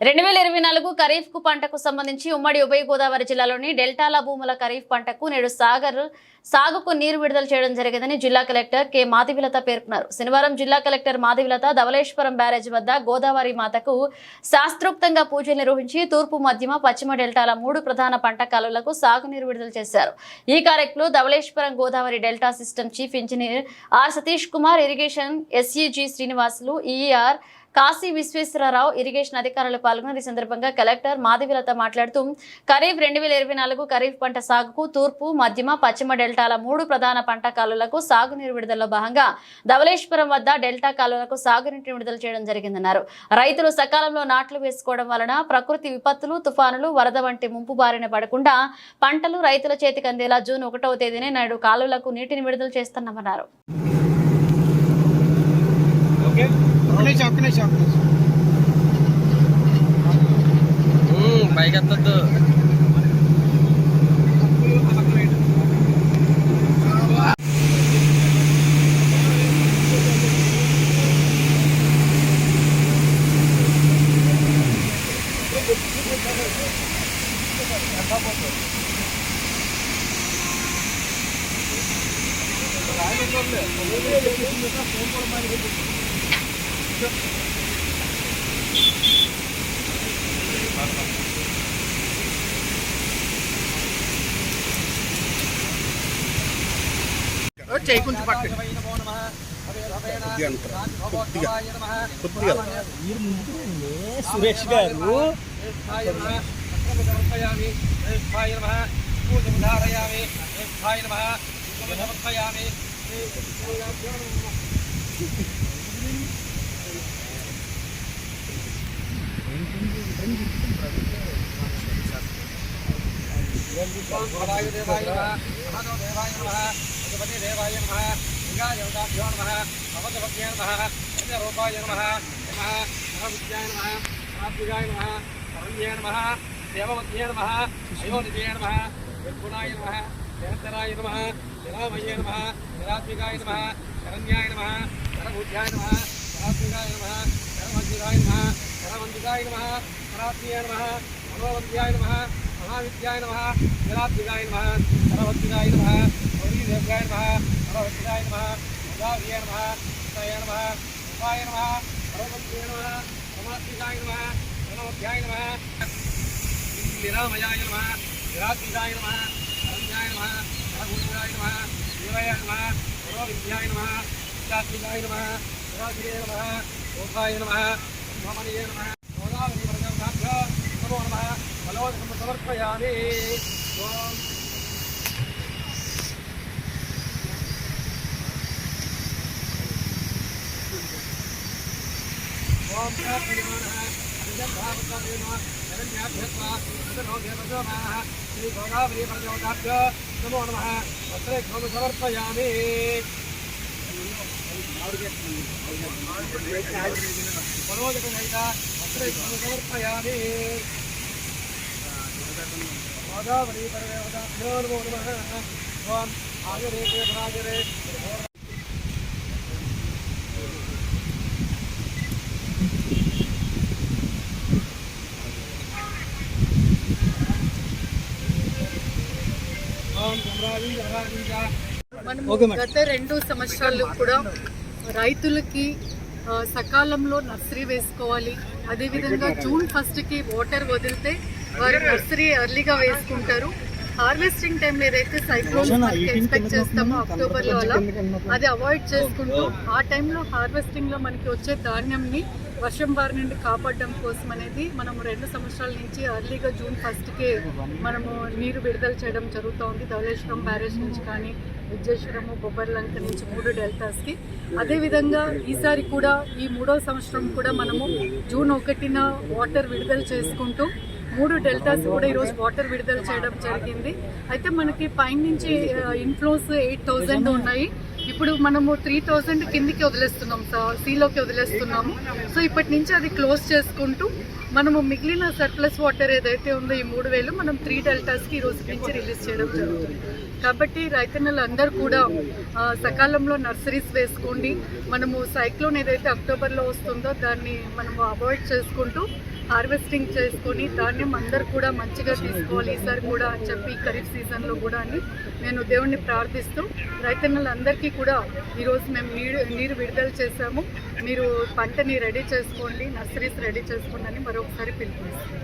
రెండు వేల ఇరవై నాలుగు ఖరీఫ్కు పంటకు సంబంధించి ఉమ్మడి ఉభయ గోదావరి జిల్లాలోని డెల్టాల భూముల ఖరీఫ్ పంటకు నేడు సాగర్ సాగుకు నీరు విడుదల చేయడం జరిగిందని జిల్లా కలెక్టర్ కె. మాధవిలత పేర్కొన్నారు. శనివారం జిల్లా కలెక్టర్ మాధవిలత ధవళేశ్వరం బ్యారేజ్ వద్ద గోదావరి మాతకు శాస్త్రోక్తంగా పూజలు నిర్వహించి తూర్పు మధ్యమ పశ్చిమ డెల్టాల మూడు ప్రధాన పంట కాలువలకు సాగునీరు విడుదల చేశారు. ఈ కార్యక్రమంలో Dhavaleswaram Godavari delta system chief engineer R Satish Kumar irrigation SEG Srinivasulu ER Kasi Visweswararao irrigation అధికారులు పాల్గొన్న ఈ సందర్భంగా కలెక్టర్ మాధవిలత మాట్లాడుతూ ఖరీఫ్ రెండు వేల ఇరవై నాలుగు ఖరీఫ్ పంట సాగుకు తూర్పు మధ్యమ పశ్చిమ డెల్టాల మూడు ప్రధాన పంట కాలువలకు సాగునీరు విడుదలలో భాగంగా ధవళేశ్వరం వద్ద డెల్టా కాలువలకు సాగునీటిని విడుదల చేయడం జరిగిందన్నారు. రైతులు సకాలంలో నాట్లు వేసుకోవడం వలన ప్రకృతి విపత్తులు తుఫానులు వరద వంటి ముంపు బారిన పడకుండా పంటలు రైతుల చేతికి అందేలా జూన్ ఒకటవ తేదీనే నాడు కాలువలకు నీటిని విడుదల చేస్తున్నామన్నారు ఒక్క నిమిషం ఒక్క నిమిషం ఒక్క నిమిషం పైకి ఎత్తద్దు చేయి కొంచెం పక్కన సురేష్ గారు దేవాయ దేవాయ మహాదేవ దేవాయ నమః భగవతి దేవాయ నమః లింగాయ దేవతాభ్యో నమః భగవద్భక్త్యై నమః రూపాయ నమః నమః నమః నమః ఆత్మికాయ నమః శరణ్యే నమః దేవవత్యే నమః అయోనిజే నమః నిర్గుణాయ నమః నిరంతరాయ నమః నిరామయే నమః నిరాత్మికాయ నమః శరణ్యాయ నమః శరభూజ్యాయ నమః శరాత్మికాయ నమః శరమధ్యురాయ నమః శరవంతికాయ నమ శరాత్మీయ నమ మనోవద్యాయ నమ మహావిద్యాయ నమ జలాత్మికాయ నమ సరవత్మికాయ నమ గౌరీదేవ్యాయ నమ సరవత్మికాయ నమ గోదావరియాయ నమ కృష్ణాయ నమ ఉపాయ నమ సర్వమంత్రియ నమ సమాత్మికాయ నమ గణవధ్యాయ నమ నిరామయాయ నమ జలాత్మికాయ నమ అరణ్యాయ నమ సరభూషాయ నమ దేవాయ నమ సర్వవిద్యాయ నమ విద్యాత్మికాయ నమ సదాశివే నమ గోపాయ నమ బ్రహ్మణీయ నమ నమః. సమర్పయామి ఓం శ్రీ గోదావరి ప్రజోదాభ్యో నమో నమః. వస్త్రేక్షోమ సమర్పయామి సమర్పయామి గోదావరి ఓం గత రెండు సంవత్సరాలు కూడా రైతులకి సకాలంలో నర్సరీ వేసుకోవాలి. అదేవిధంగా జూన్ ఫస్ట్కి వాటర్ వదిలితే వారు నర్సరీ ఎర్లీగా వేసుకుంటారు. హార్వెస్టింగ్ టైంలో ఏదైతే సైక్లోన్ మనకి ఎక్స్పెక్ట్ చేస్తామో అక్టోబర్లో అలా అది అవాయిడ్ చేసుకుంటూ ఆ టైంలో హార్వెస్టింగ్లో మనకి వచ్చే ధాన్యంని వర్షం బారి నుండి కాపాడడం కోసం అనేది మనం రెండు సంవత్సరాల నుంచి అర్లీగా జూన్ ఫస్ట్కే మనము నీరు విడుదల చేయడం జరుగుతూ ఉంది ధవళేశ్వరం బ్యారేజ్ నుంచి కానీ విద్యేశ్వరము బొబ్బర్లంక నుంచి మూడు డెల్టాస్కి అదేవిధంగా ఈసారి కూడా ఈ మూడో సంవత్సరం కూడా మనము జూన్ ఒకటిన వాటర్ విడుదల చేసుకుంటూ మూడు డెల్టాస్ కూడా ఈరోజు వాటర్ విడుదల చేయడం జరిగింది. అయితే మనకి పైనుంచి ఇన్ఫ్లోస్ ఎయిట్ థౌజండ్ ఉన్నాయి. ఇప్పుడు మనము త్రీ థౌజండ్ కిందికి వదిలేస్తున్నాం సీలోకి వదిలేస్తున్నాము. సో ఇప్పటి నుంచి అది క్లోజ్ చేసుకుంటూ మనము మిగిలిన సర్ప్లస్ వాటర్ ఏదైతే ఉందో ఈ మూడు వేలు మనం త్రీ డెల్టాస్కి ఈరోజు రోజు నుంచి రిలీజ్ చేయడం జరుగుతుంది. కాబట్టి రైతన్నలు అందరూ కూడా సకాలంలో నర్సరీస్ వేసుకోండి. మనము సైక్లోన్ ఏదైతే అక్టోబర్లో వస్తుందో దాన్ని మనము అవాయిడ్ చేసుకుంటూ హార్వెస్టింగ్ చేసుకొని ధాన్యం అందరు కూడా మంచిగా తీసుకోవాలి ఈసారి కూడా అని చెప్పి ఖరీఫ్ సీజన్లో కూడా అని నేను దేవుణ్ణి ప్రార్థిస్తూ రైతన్నలందరికీ కూడా ఈరోజు మేము నీరు నీరు విడుదల చేశాము. మీరు పంటని రెడీ చేసుకోండి నర్సరీస్ రెడీ చేసుకోండి అని మరొకసారి పిలుపునిస్తాం